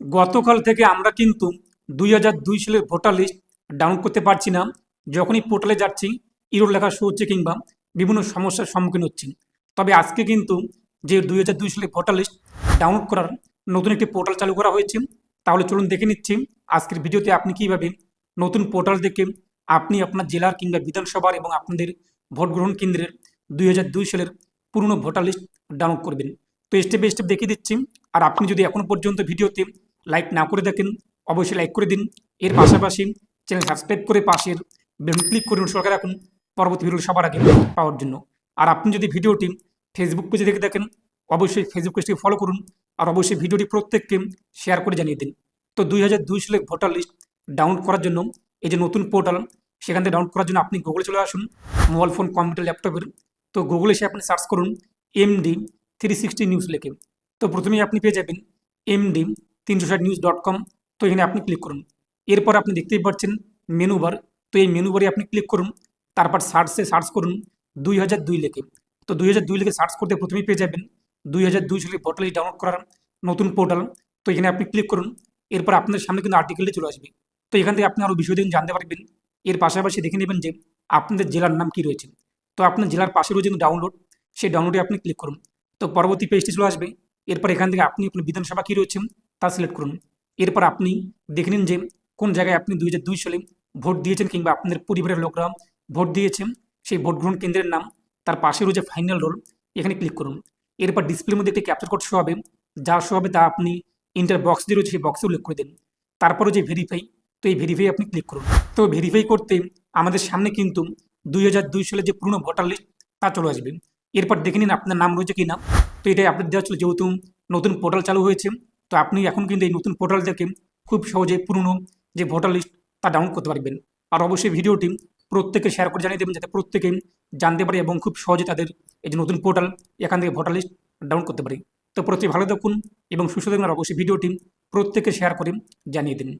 গতকাল থেকে আমরা কিন্তু দুই হাজার দুই সালের ভোটার লিস্ট ডাউনলোড করতে পারছি না। যখনই পোর্টালে যাচ্ছি, ইরোর লেখা শো হচ্ছে কিংবা বিভিন্ন সমস্যার সম্মুখীন হচ্ছি। তবে আজকে কিন্তু যে দুই হাজার দুই সালের ভোটার লিস্ট ডাউনলোড করার নতুন একটি পোর্টাল চালু করা হয়েছে, তাহলে চলুন দেখে নিচ্ছি আজকের ভিডিওতে আপনি কীভাবে নতুন পোর্টাল থেকে আপনি আপনার জেলার কিংবা বিধানসভার এবং আপনাদের ভোট গ্রহণ কেন্দ্রের দুই হাজার দুই সালের পুরনো ভোটার লিস্ট ডাউনলোড করবেন। তো স্টেপ বাই স্টেপ দেখিয়ে দিচ্ছি। আর আপনি যদি এখনও পর্যন্ত ভিডিওতে লাইক না করে দেখেন, অবশ্যই লাইক করে দিন। এর পাশাপাশি চ্যানেল সাবস্ক্রাইব করে পাশের বেলন ক্লিক করে সরকার রাখুন পরবর্তী ভিডিও সবার আগে পাওয়ার জন্য। আর আপনি যদি ভিডিওটি ফেসবুক পেজে দেখে দেখেন অবশ্যই ফেসবুক পেজটি ফলো করুন আর অবশ্যই ভিডিওটি প্রত্যেককে শেয়ার করে জানিয়ে দিন। তো দুই হাজার দুই সালে ভোটার লিস্ট ডাউনলোড করার জন্য এই যে নতুন পোর্টাল সেখান থেকে ডাউনলোড করার জন্য আপনি গুগলে চলে আসুন মোবাইল ফোন কম্পিউটার ল্যাপটপের তো গুগলে এসে আপনি সার্চ করুন এমডি থ্রি সিক্সটি নিউজ লেখে। তো প্রথমেই আপনি পেয়ে যাবেন এমডি তিনশো ষাট নিউজ ডট কম তো এখানে আপনি ক্লিক করুন। এরপর আপনি দেখতেই পাচ্ছেন মেনু বার তো এই মেনু বারে আপনি ক্লিক করুন। তারপর সার্চে সার্চ করুন দুই হাজার দুই লেখে। তো দুই হাজার দুই লেখে সার্চ করতে প্রথমেই পেয়ে যাবেন দুই হাজার দুই সালে পোর্টাল ডাউনলোড করার নতুন পোর্টাল তো এখানে আপনি ক্লিক করুন। এরপর আপনার সামনে কিন্তু আর্টিকেলটি চলে আসবে। তো এখান থেকে আপনি আরও বিষয় দিন জানতে পারবেন। এর পাশাপাশি দেখে নেবেন যে আপনাদের জেলার নাম কি রয়েছে। তো আপনার জেলার পাশে রয়েছে ডাউনলোড সেই ডাউনলোডে আপনি ক্লিক করুন। তো পরবর্তী পেজটি চলে আসবে। এরপর এখান থেকে আপনি আপনার বিধানসভা কী রয়েছে? তা সিলেক্ট করুন। এরপর আপনি দেখে নিন যে কোন জায়গায় আপনি দুই হাজার দুই সালে ভোট দিয়েছেন কিংবা আপনাদের পরিবারের লোকরা ভোট দিয়েছেন সেই ভোট গ্রহণ কেন্দ্রের নাম, তার পাশে রয়েছে ফাইনাল রোল এখানে ক্লিক করুন। এরপর ডিসপ্লের মধ্যে একটি ক্যাপচার কোড শো হবে, যা শো হবে তা আপনি ইন্টার বক্স দিয়ে রয়েছে সেই বক্সে উল্লেখ করে দিন। তারপরে যে ভেরিফাই তো এই ভেরিফাই আপনি ক্লিক করুন। তো ভেরিফাই করতে আমাদের সামনে কিন্তু দুই হাজার দুই সালে যে পুরনো ভোটার লিস্ট তা চলে আসবে। এরপর দেখে নিন আপনার নাম রয়েছে কি না তো এটাই আপডেট দেওয়া ছিল, যেহেতু নতুন পোর্টাল চালু হয়েছে তো আপনি এখন কিন্তু এই নতুন পোর্টাল থেকে খুব সহজে পুরনো যে ভোটার লিস্ট তা ডাউনলোড করতে পারবেন। আর অবশ্যই ভিডিওটি প্রত্যেকে শেয়ার করে জানিয়ে দেবেন, যাতে প্রত্যেকে জানতে পারে এবং খুব সহজে তাদের এই যে নতুন পোর্টাল এখান থেকে ভোটার লিস্ট ডাউনলোড করতে পারে। তো প্রত্যেকে ভালো থাকুন এবং সুস্থ থাকুন, আর অবশ্যই ভিডিওটি প্রত্যেকে শেয়ার করে জানিয়ে দিন।